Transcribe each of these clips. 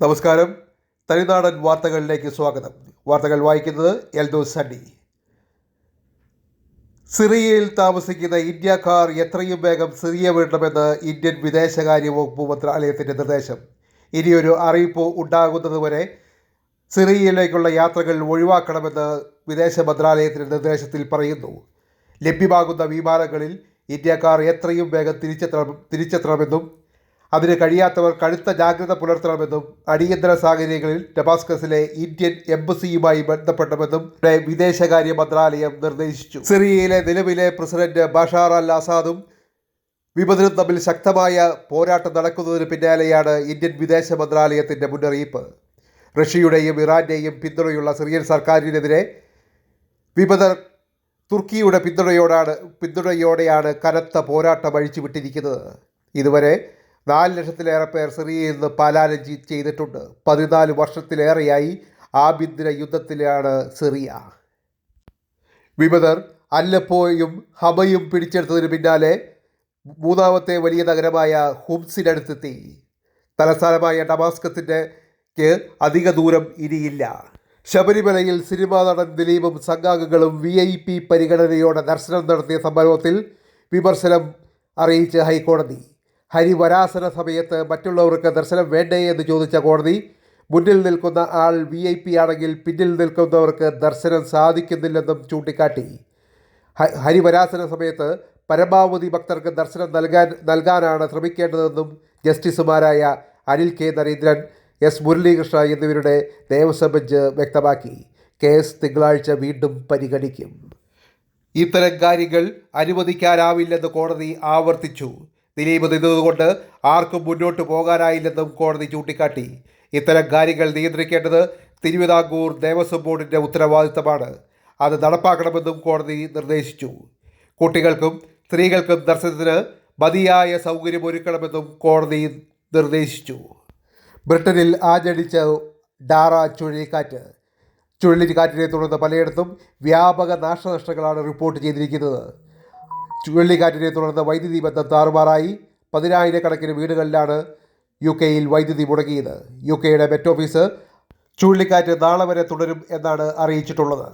നമസ്കാരം. തനിനാടൻ വാർത്തകളിലേക്ക് സ്വാഗതം. വാർത്തകൾ വായിക്കുന്നത് എൽദോ സണ്ണി. സിറിയയിൽ താമസിക്കുന്ന ഇന്ത്യക്കാർ എത്രയും വേഗം സിറിയ വിടണമെന്ന് ഇന്ത്യൻ വിദേശകാര്യ വകുപ്പ് മന്ത്രാലയത്തിന്റെ നിർദ്ദേശം. ഇനിയൊരു അറിയിപ്പ് ഉണ്ടാകുന്നതുവരെ സിറിയയിലേക്കുള്ള യാത്രകൾ ഒഴിവാക്കണമെന്ന് വിദേശ മന്ത്രാലയത്തിന്റെ നിർദ്ദേശത്തിൽ പറയുന്നു. ലഭ്യമാകുന്ന വിമാനങ്ങളിൽ ഇന്ത്യക്കാർ എത്രയും വേഗം തിരിച്ചെത്തണം തിരിച്ചെത്തണമെന്നും അതിന് കഴിയാത്തവർ കടുത്ത ജാഗ്രത പുലർത്തണമെന്നും അടിയന്തര സാഹചര്യങ്ങളിൽ ഡമാസ്കസിലെ ഇന്ത്യൻ എംബസിയുമായി ബന്ധപ്പെട്ടമെന്നും വിദേശകാര്യ മന്ത്രാലയം നിർദ്ദേശിച്ചു. സിറിയയിലെ നിലവിലെ പ്രസിഡന്റ് ബഷാർ അൽ അസാദും വിമതരും തമ്മിൽ ശക്തമായ പോരാട്ടം നടക്കുന്നതിന് പിന്നാലെയാണ് ഇന്ത്യൻ വിദേശ മന്ത്രാലയത്തിന്റെ മുന്നറിയിപ്പ്. റഷ്യയുടെയും ഇറാന്റെയും പിന്തുണയുള്ള സിറിയൻ സർക്കാരിനെതിരെ വിമതർ തുർക്കിയുടെ പിന്തുണയോടാണ് പിന്തുണയോടെയാണ് കനത്ത പോരാട്ടം അഴിച്ചുവിട്ടിരിക്കുന്നത്. ഇതുവരെ നാല് ലക്ഷത്തിലേറെ പേർ സിറിയയിൽ നിന്ന് പലായനം ചെയ്- ചെയ്തിട്ടുണ്ട്. പതിനാല് വർഷത്തിലേറെയായി ആഭ്യന്തര യുദ്ധത്തിലാണ് സിറിയ. വിമതർ അല്ലപ്പോയും ഹമയും പിടിച്ചെടുത്തതിന് പിന്നാലെ മൂന്നാമത്തെ വലിയ നഗരമായ ഹുംസിനടുത്തെത്തി. തലസ്ഥാനമായ ഡമാസ്കത്തിന്റെ അധിക ദൂരം ഇനിയില്ല. ശബരിമലയിൽ സിനിമാ നടൻ ദിലീപും സംഘാംഗങ്ങളും വി ഐ പി പരിഗണനയോടെ ദർശനം നടത്തിയ സംഭവത്തിൽ വിമർശനം അറിയിച്ച് ഹൈക്കോടതി. ഹരിവരാസന സമയത്ത് മറ്റുള്ളവർക്ക് ദർശനം വേണ്ടേ എന്ന് ചോദിച്ച കോടതി മുന്നിൽ നിൽക്കുന്ന ആൾ വി ഐ പി ആണെങ്കിൽ പിന്നിൽ നിൽക്കുന്നവർക്ക് ദർശനം സാധിക്കുന്നില്ലെന്നും ചൂണ്ടിക്കാട്ടി. ഹരിവരാസന സമയത്ത് പരമാവധി ഭക്തർക്ക് ദർശനം നൽകാൻ നൽകാനാണ് ശ്രമിക്കേണ്ടതെന്നും ജസ്റ്റിസുമാരായ അനിൽ കെ നരേന്ദ്രൻ എസ് മുരളീകൃഷ്ണ എന്നിവരുടെ ദേവസ്വം ബെഞ്ച് വ്യക്തമാക്കി. കേസ് തിങ്കളാഴ്ച വീണ്ടും പരിഗണിക്കും. ഇത്തരം കാര്യങ്ങൾ അനുവദിക്കാനാവില്ലെന്ന് കോടതി ആവർത്തിച്ചു. ദിലീപ് നിന്നതുകൊണ്ട് ആർക്കും മുന്നോട്ട് പോകാനായില്ലെന്നും കോടതി ചൂണ്ടിക്കാട്ടി. ഇത്തരം കാര്യങ്ങൾ നിയന്ത്രിക്കേണ്ടത് തിരുവിതാംകൂർ ദേവസ്വം ബോർഡിന്റെ ഉത്തരവാദിത്തമാണ്. അത് നടപ്പാക്കണമെന്നും കോടതി നിർദ്ദേശിച്ചു. കുട്ടികൾക്കും സ്ത്രീകൾക്കും ദർശനത്തിന് മതിയായ സൗകര്യമൊരുക്കണമെന്നും കോടതി നിർദ്ദേശിച്ചു. ബ്രിട്ടനിൽ ആഞ്ഞടിച്ച ഡാറ ചുഴലിക്കാറ്റ്. ചുഴലിക്കാറ്റിനെ തുടർന്ന് പലയിടത്തും വ്യാപക നാശനഷ്ടങ്ങളാണ് റിപ്പോർട്ട് ചെയ്തിരിക്കുന്നത്. ചുഴലിക്കാറ്റിനെ തുടർന്ന് വൈദ്യുതി ബന്ധം താറുമാറായി. പതിനായിരക്കണക്കിന് വീടുകളിലാണ് യു കെയിൽ വൈദ്യുതി മുടങ്ങിയത്. യു കെയുടെ മെറ്റ് ഓഫീസ് ചുഴലിക്കാറ്റ് നാളെ വരെ തുടരും എന്നാണ് അറിയിച്ചിട്ടുള്ളത്.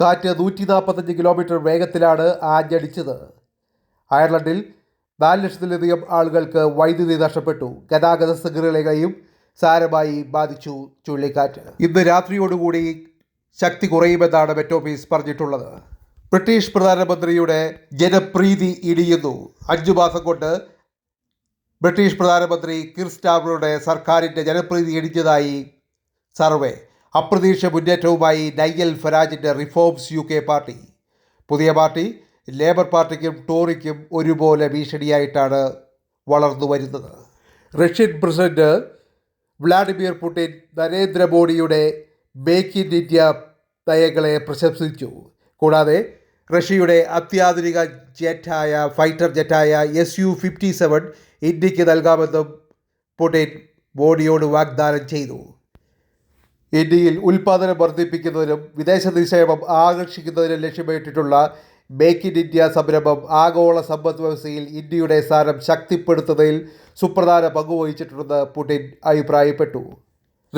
കാറ്റ് നൂറ്റി നാൽപ്പത്തഞ്ച് കിലോമീറ്റർ വേഗത്തിലാണ് ആഞ്ഞടിച്ചത്. അയർലൻഡിൽ നാല് ലക്ഷത്തിലധികം ആളുകൾക്ക് വൈദ്യുതി നഷ്ടപ്പെട്ടു. ഗതാഗത ശൃംഖലകളെയും സാരമായി ബാധിച്ചു ചുഴലിക്കാറ്റ്. ഇന്ന് രാത്രിയോടുകൂടി ശക്തി കുറയുമെന്നാണ് മെറ്റ് ഓഫീസ് പറഞ്ഞിട്ടുള്ളത്. ബ്രിട്ടീഷ് പ്രധാനമന്ത്രിയുടെ ജനപ്രീതി ഇടിയുന്നു. അഞ്ചു മാസം കൊണ്ട് ബ്രിട്ടീഷ് പ്രധാനമന്ത്രി കിർ സ്റ്റാമറുടെ സർക്കാരിന്റെ ജനപ്രീതി ഇടിഞ്ഞതായി സർവേ. അപ്രതീക്ഷിത മുന്നേറ്റവുമായി നയ്യൽ ഫരാജിന്റെ റിഫോംസ് യു കെ പാർട്ടി. പുതിയ പാർട്ടി ലേബർ പാർട്ടിക്കും ടോറിക്കും ഒരുപോലെ ഭീഷണിയായിട്ടാണ് വളർന്നു വരുന്നത്. റഷ്യൻ പ്രസിഡന്റ് വ്ളാഡിമിർ പുടിൻ നരേന്ദ്രമോദിയുടെ മേക്ക് ഇൻ ഇന്ത്യ നയങ്ങളെ പ്രശംസിച്ചു. കൂടാതെ റഷ്യയുടെ അത്യാധുനിക ജെറ്റായ ഫൈറ്റർ ജെറ്റായ എസ് യു ഫിഫ്റ്റി സെവൻ ഇന്ത്യയ്ക്ക് നൽകാമെന്നും പുടിൻ മോഡിയോട് വാഗ്ദാനം ചെയ്തു. ഇന്ത്യയിൽ ഉൽപ്പാദനം വർദ്ധിപ്പിക്കുന്നതിനും വിദേശ നിക്ഷേപം ആകർഷിക്കുന്നതിനും ലക്ഷ്യമിട്ടിട്ടുള്ള മേക്ക് ഇൻ ഇന്ത്യ സംരംഭം ആഗോള സമ്പദ് വ്യവസ്ഥയിൽ ഇന്ത്യയുടെ സ്ഥാനം ശക്തിപ്പെടുത്തുന്നതിൽ സുപ്രധാന പങ്കുവഹിച്ചിട്ടുണ്ടെന്ന് പുടിൻ അഭിപ്രായപ്പെട്ടു.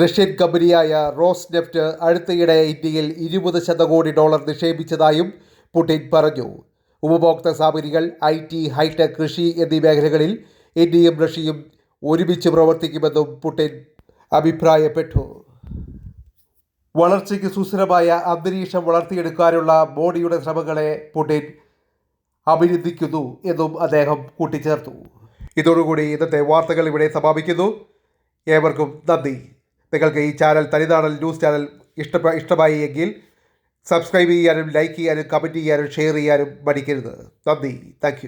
റഷ്യൻ കമ്പനിയായ റോസ് നെഫ്റ്റ് അടുത്തിടെ ഇന്ത്യയിൽ ഇരുപത് ശതകോടി ഡോളർ നിക്ഷേപിച്ചതായും പുടിൻ പറഞ്ഞു. ഉപഭോക്തൃ സാമഗ്രികൾ ഐ ടി ഹൈടെക് കൃഷി എന്നീ മേഖലകളിൽ ഇന്ത്യയും റഷ്യയും ഒരുമിച്ച് പ്രവർത്തിക്കുമെന്നും പുടിൻ അഭിപ്രായപ്പെട്ടു. വളർച്ചയ്ക്ക് സുസ്ഥിരമായ അന്തരീക്ഷം വളർത്തിയെടുക്കാനുള്ള മോഡിയുടെ ശ്രമങ്ങളെ പുടിൻ അഭിനന്ദിക്കുന്നു എന്നും അദ്ദേഹം കൂട്ടിച്ചേർത്തു. ഇതോടുകൂടി ഇന്നത്തെ വാർത്തകൾ ഇവിടെ സമാപിക്കുന്നു. ഏവർക്കും നന്ദി. നിങ്ങൾക്ക് ഈ ചാനൽ തനിതാണൽ ന്യൂസ് ചാനൽ ഇഷ്ടപ്പെ ഇഷ്ടമായി എങ്കിൽ സബ്സ്ക്രൈബ് ചെയ്യാനും ലൈക്ക് ചെയ്യാനും കമന്റ് ചെയ്യാനും ഷെയർ ചെയ്യാനും മടിക്കരുത്. നന്ദി. താങ്ക്